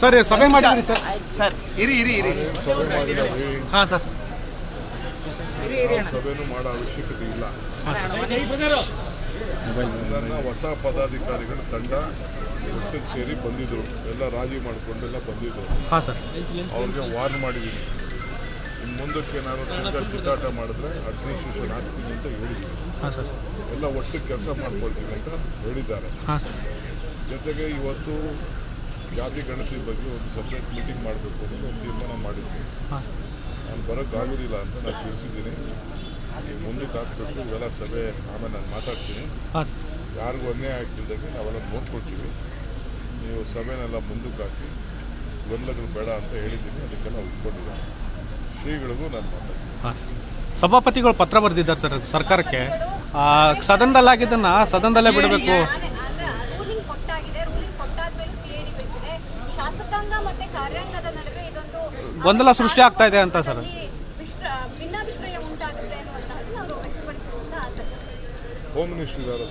Sir ಸಭೆ ಮಾಡಿದ್ರಿ sir. Sir. ಇರಿ ಇರಿ ಇರಿ. ಹಾ ಸರ್. ಸಭೆನೂ ಮಾಡೋ ಅವಶ್ಯಕತೆ ಇಲ್ಲ. ಹೊಸ ಪದಾಧಿಕಾರಿಗಳ ತಂಡ ಒಟ್ಟಿಗೆ ಸೇರಿ ಬಂದಿದ್ರು. ಎಲ್ಲ ರಾಜಿ ಮಾಡಿಕೊಂಡೆಲ್ಲ ಬಂದಿದ್ರು. ಹಾಂ ಸರ್. ಅವ್ರಿಗೆ ವಾರ್ನ್ ಮಾಡಿದೀನಿ ಇನ್ನು ಮುಂದಕ್ಕೆ ಏನಾದ್ರು ಚಿತ್ತಾಟ ಕಿತ್ತಾಟ ಮಾಡಿದ್ರೆ ಅಡ್ಮಿನಿಸ್ಟ್ರೇಷನ್ ಆಗ್ತೀನಿ ಅಂತ ಹೇಳಿದ್ದೀನಿ ಹಾಂ ಸರ್. ಎಲ್ಲ ಒಟ್ಟು ಕೆಲಸ ಮಾಡ್ಕೊಳ್ತೀನಿ ಅಂತ ಹೇಳಿದ್ದಾರೆ. ಹಾಂ ಸರ್. ಜೊತೆಗೆ ಇವತ್ತು ಜಾತಿ ಗಣತಿ ಬಗ್ಗೆ ಒಂದು ಸಪ್ರೇಟ್ ಮೀಟಿಂಗ್ ಮಾಡಬೇಕು ಅನ್ನೋದು ಒಂದು ತೀರ್ಮಾನ ಮಾಡಿದ್ವಿ. ಹಾಂ. ನಾನು ಬರೋಕ್ಕಾಗೋದಿಲ್ಲ ಅಂತ ನಾನು ತಿಳಿಸಿದ್ದೀನಿ. ಮುಂದೆ ಮುಂದಕ್ಕೆ ಹಾಕ್ಬೇಕು ಇವೆಲ್ಲ ಸಭೆ ಆಮೇಲೆ ನಾನು ಮಾತಾಡ್ತೀನಿ. ಹಾಂ ಸರ್. ಯಾರಿಗೂ ಅನ್ಯಾಯ ಆಗ್ತಿದ್ದಂಗೆ ನಾವೆಲ್ಲ ನೋಡ್ಕೊಳ್ತೀವಿ. ನೀವು ಸಭೆನೆಲ್ಲ ಮುಂದಕ್ಕೆ ಹಾಕಿ ಗೊಂದಲಗಳು ಬೇಡ ಅಂತ ಹೇಳಿದ್ದೀನಿ. ಅದಕ್ಕೆಲ್ಲ ಒಪ್ಕೊಂಡಿದ್ದೀನಿ ಶ್ರೀಗಳಿಗೂ ನಾನು ಮಾತಾಡ್ತೀನಿ. ಹಾಂ ಸರ್. ಸಭಾಪತಿಗಳು ಪತ್ರ ಬರೆದಿದ್ದಾರೆ ಸರ್ ಸರ್ಕಾರಕ್ಕೆ. ಸದನದಲ್ಲಾಗಿದ್ದನ್ನು ಸದನದಲ್ಲೇ ಬಿಡಬೇಕು. ಸಿಐಡಿ ಶಾಸಕಾಂಗ ಮತ್ತೆ ಕಾರ್ಯಾಂಗದ ನಡುವೆ ಇದೊಂದು ಗೊಂದಲ ಸೃಷ್ಟಿ ಆಗ್ತಾ ಇದೆ ಅಂತ ಸರ್. ಭಿನ್ನಾಭಿಪ್ರಾಯ ಉಂಟಾಗುತ್ತೆ ಅನ್ನುವಂತಹದ್ದು ನಾವು ವ್ಯಕ್ತಪಡಿಸಿರುವಂತಹ ಹೋಮ್ ಮಿನಿಸ್ಟರ್